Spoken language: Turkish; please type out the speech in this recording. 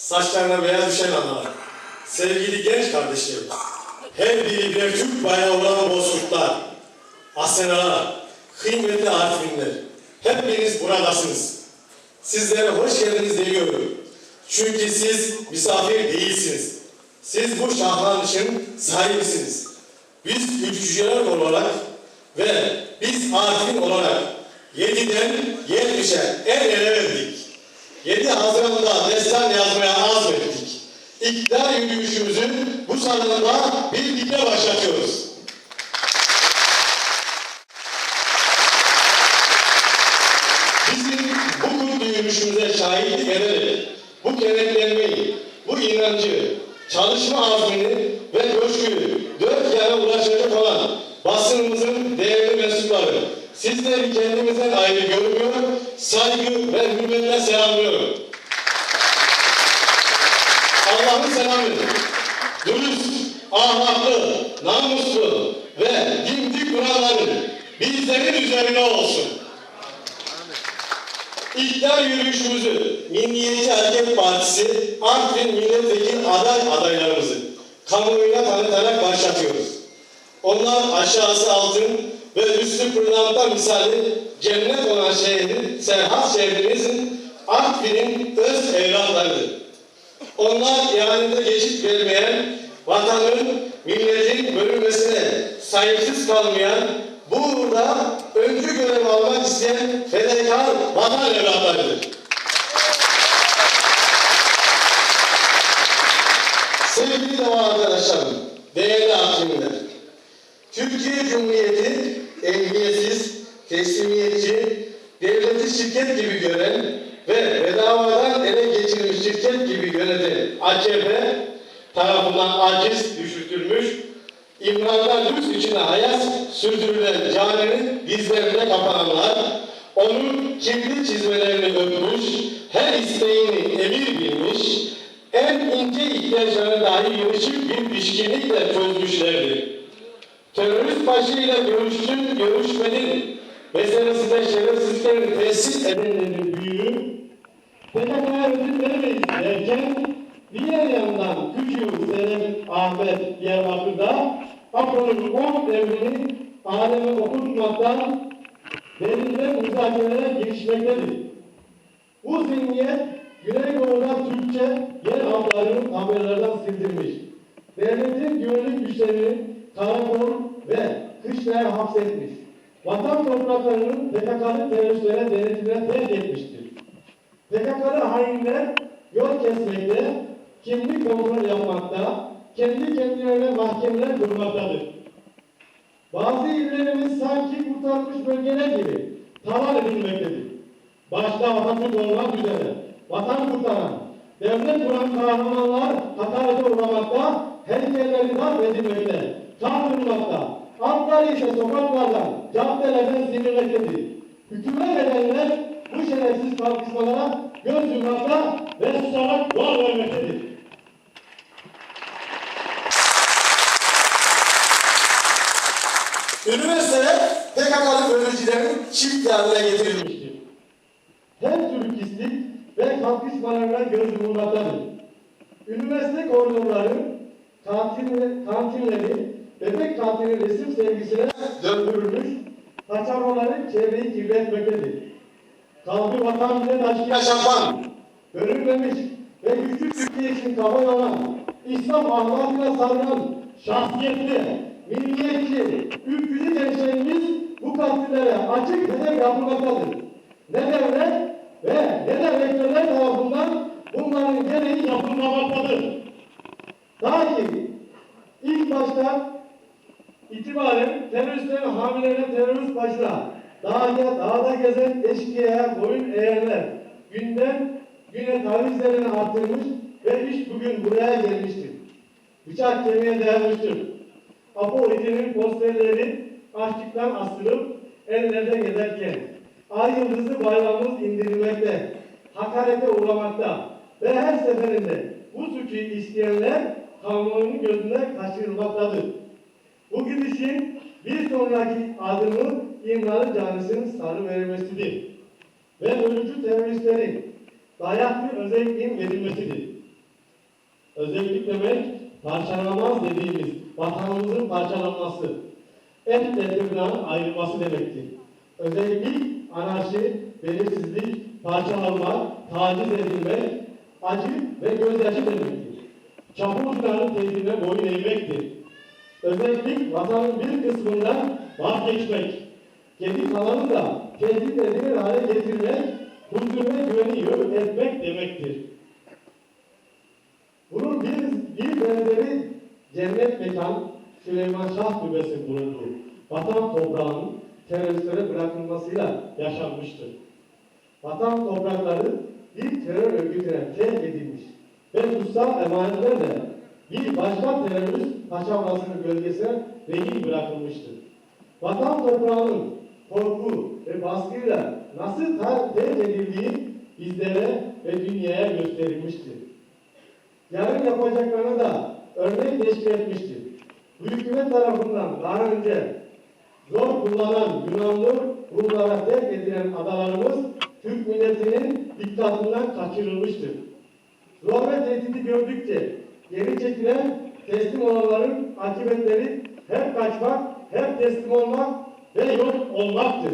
saçlarına beyaz düşen analar, sevgili genç kardeşlerim, her biri birer Türk bayrağı olan bozkurtlar, asenalar, kıymetli arifimler, hepiniz buradasınız. Sizlere hoş geldiniz demiyorum. Çünkü siz misafir değilsiniz. Siz bu şahlanışın sahibisiniz. Biz ülkücüler olarak ve biz arifin olarak 7'den 70'e el ele verdik. 7 Haziran'da azmettik. İktidar yürüyüşümüzü bu salonda birlikte başlatıyoruz. Bizim bu kutlu yürüyüşümüze şahitlik ederek bu kenetlenmeyi, bu inancı, çalışma azmini ve coşkuyu dört yana ulaşacak olan basınımızın değerli mensupları, sizleri kendimizden ayrı görmüyor, saygı ve hürmetle selamlıyorum. Selamı, dürüst, ahlaklı, namuslu ve dimdik kuralları bizlerin üzerine olsun. İktidar yürüyüşümüzü Milliyetçi Hareket Partisi Artvin Milletvekili aday adaylarımızı kamuoyuna tanıtarak başlatıyoruz. Onlar aşağısı altın ve üstü pırlanta misali cennet olan şehri, Serhat şehrimizin Artvin'in öz evlatlarıdır. Onlar ihanete geçit vermeyen, vatanın, milletin bölünmesine sahipsiz kalmayan, burada öncü görev almak isteyen fedakar vatan evlatlarıdır. Sevgili dava arkadaşlarım, değerli hakimler, Türkiye Cumhuriyeti ehliyetsiz, teslimiyetçi, devleti şirket gibi gören ve bedavadan gibi yöneten AKP tarafından aciz düşürtülmüş, İmran'da lüks içine hayat sürdürülen caninin dizlerine kapananlar, onun kirli çizmelerini öpmüş, her isteğini emir bilmiş, en ince ihtiyaçlarını dahi yumuşak bir pişkinlikle çözmüşlerdir. Terörist başıyla görüştün, görüşmedin. Meselesinde şerefsizlerin tesis edenlerin büyüğü, PKK'ya ödül veremeyiz derken, diğer yandan küçük Senem Ahmet Diyarbakır'da Apo'nun 10 devrini aleme okutmaktan derinden müzakerelere girişmektedir. Bu zihniyet Güneydoğu'da Türkçe yer altlarını haberlerden sildirmiş. Devletin güvenlik güçlerini karakol ve kışlaya hapsetmiş. Vatan topraklarının PKK'lı teröristlere denetimine terk etmiştir. PKK'lı hainler yol kesmekte, kimlik kontrol yapmakta, kendi kendilerine mahkemeler kurmaktadır. Bazı illerimiz sanki kurtarılmış bölgeler gibi talan edilmektedir. Başta Atatürk olmak üzere vatan kurtaran, devlet kuran kahramanlar hakarete uğramakta, heykelleri darp edilmekte, kandırılmakta, altları ise sokaklardan, caddelerden sinirmektedir. Hükümet edenler kalkışmalara göz yummakta ve susarak yol vermektedir. Üniversiteler PKK'lı öğrencilerin çift haline getirilmiştir. Her türlü pislik ve kalkışmalarına göz yumulmaktadır. Üniversite koridorları, kantin, kantinleri, bebek kantini resim sevgisine döndürülmüş, paçavraları çevreyi kirletmektedir. Kaldı vatan bize taşkı yaşatan, bölünmemiş ve güçlü Türkiye için kafa yoran, İslam ahlakına sarılan, şahsiyetli, milliyetçi, ülkücü gençlerimiz bu katillere açık hedef yapılmaktadır. Ne devlet ve ne de rektörler tarafından bunların gereği yapılmamaktadır. Ta ki ilk başta itibaren teröristlerin hamilelerine terörist başla, dağda, dağda gezen eşkıyaya boyun eğenler günden güne tavizlerini artırmış ve iş bugün buraya gelmiştir. Bıçak kemiğe dayanmıştır. Apo itinin posterleri açlıktan asılıp ellerde gezerken, ay yıldızı bayrağımız indirilmekte, hakarete uğramakta ve her seferinde bu suçu isteyenler kamuoyunun gözüne kaçırılmaktadır. Bu gidişin bir sonraki adımı İmralı Canisi'nin sarı verilmesidir. Ve ölücü teröristlerin dayaklı özelliğin verilmesidir. Özellik demek parçalanmaz dediğimiz vatanımızın parçalanması. Et tırnağın ayrılması demektir. Özellik, anarşi, belirsizlik, parçalanma, taciz edilmek, acı ve gözyaşı demektir. Çapulcuların tehdidine boyun eğmektir. Özellik vatanın bir kısmından vazgeçmek. Kendi kalanı da tehdit edilir hale getirmek, huzur ve etmek demektir. Bunun bir, bir benzeri cennet mekan Süleyman Şah Türbesi bulundu. Vatan toprağının teröristlere bırakılmasıyla yaşanmıştır. Vatan toprakları bir terör örgütüne terk edilmiş ve kutsal emanetlerle bir başka terörist paşabasının gölgesine rehin bırakılmıştır. Vatan toprağının korku ve baskıyla nasıl ter- terk edildiği bizlere ve dünyaya gösterilmiştir. Yarın yapacaklarına da örnek teşkil etmiştir. Bu hükümet tarafından daha önce zor kullanan Yunanlı Rumlara terk edilen adalarımız Türk milletinin diktatından kaçırılmıştır. Zor ve tehdidi gördükçe geri çekilen teslim olanların akıbetleri hep kaçmak, hep teslim olmak ve yok olmaktır.